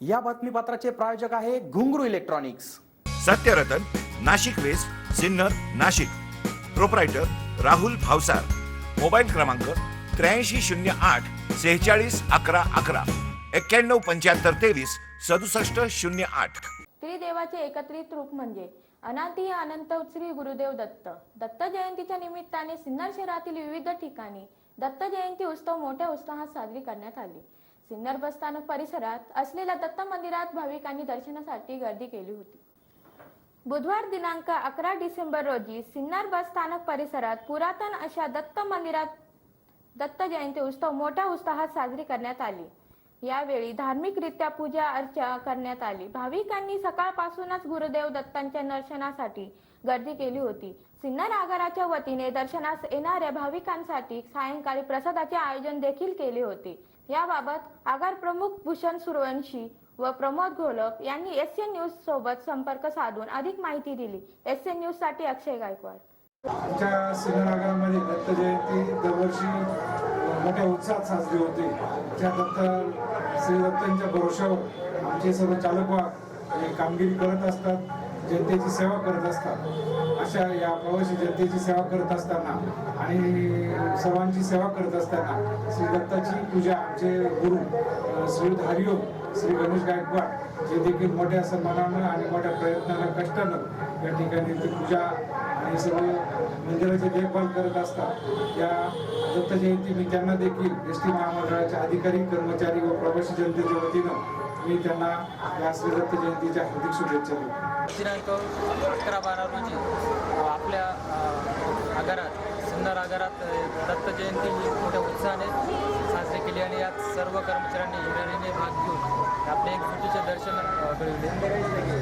या बातमीपत्राचे प्रायोजक आहे Ghungroo electronics. Satyaratan Nashik west Sinnar Nashik. Proprietor Rahul Bhavsar. Mobile क्रमांक त्र्याऐंशी शून्य आठ सेहेचाळीस अकरा अकरा. एक्क्याण्णव पंच्याहत्तर तेवीस सदुसष्ट शून्य आठ. त्रिदेवाचे एकत्रित रूप म्हणजे अनादी अनंत श्री गुरुदेव दत्त. दत्त जयंतीच्या निमित्ताने सिन्नर शहरातील विविध ठिकाणी दत्त जयंती उत्सव मोठ्या उत्साहात साजरी करण्यात आली. सिन्नर बसस्थानक परिसरात असलेल्या दत्त मंदिरात भाविकांनी दर्शनासाठी गर्दी केली होती. बुधवार दिनांक अकरा डिसेंबर रोजी सिन्नर बस स्थानक परिसरात पुरातन अशा दत्त मंदिरात दत्त जयंती उत्सव मोठ्या उत्साहात साजरी करण्यात आली. यावेळी धार्मिकरित्या पूजा अर्चा करण्यात आली. भाविकांनी सकाळपासूनच गुरुदेव दत्तांच्या दर्शनासाठी गर्दी केली होती. सिन्नर आगाराच्या वतीने दर्शनास येणाऱ्या भाविकांसाठी सायंकाळी प्रसादाचे आयोजन देखील केले होते. याबाबत आगार प्रमुख भूषण सुरवंशी व प्रमोद घोलप यांनी एस एन न्यूज सोबत संपर्क साधून अधिक माहिती दिली. एस एन न्यूजसाठी अक्षय गायकवाड. आमच्या सिनेमागामध्ये दत्त जयंती दरवर्षी मोठ्या उत्साहात साजरी होते. त्याबद्दल श्री दत्तांच्या भरोशावर आमचे सर्व चालक हे कामगिरी करत असतात जनतेची सेवा करत असतात. अशा या प्रवासी जनतेची सेवा करत असताना आणि सर्वांची सेवा करत असताना श्री दत्ताची पूजा आमचे गुरु श्री हरिओम श्री गणेश गायकवाड जे देखील मोठ्या सन्मानानं आणि मोठ्या प्रयत्नानं कष्टानं या ठिकाणी ती पूजा हे सगळे मंदिराची देखभाल करत असतात. या दत्त जयंती मी त्यांना देखील एस टी महामंडळाच्या अधिकारी कर्मचारी व प्रवासी जनतेच्या वतीनं मी त्यांना या श्री दत्त जयंतीच्या हार्दिक शुभेच्छा देतो. दिनांक अकरा बारा रोजी आपल्या आगारात सुंदर आगारात दत्त जयंती ही मोठ्या उत्साहाने साजरी केली आणि यात सर्व कर्मचाऱ्यांनी हिरिरीने भाग घेऊन आपले एक दर्शन घडविले.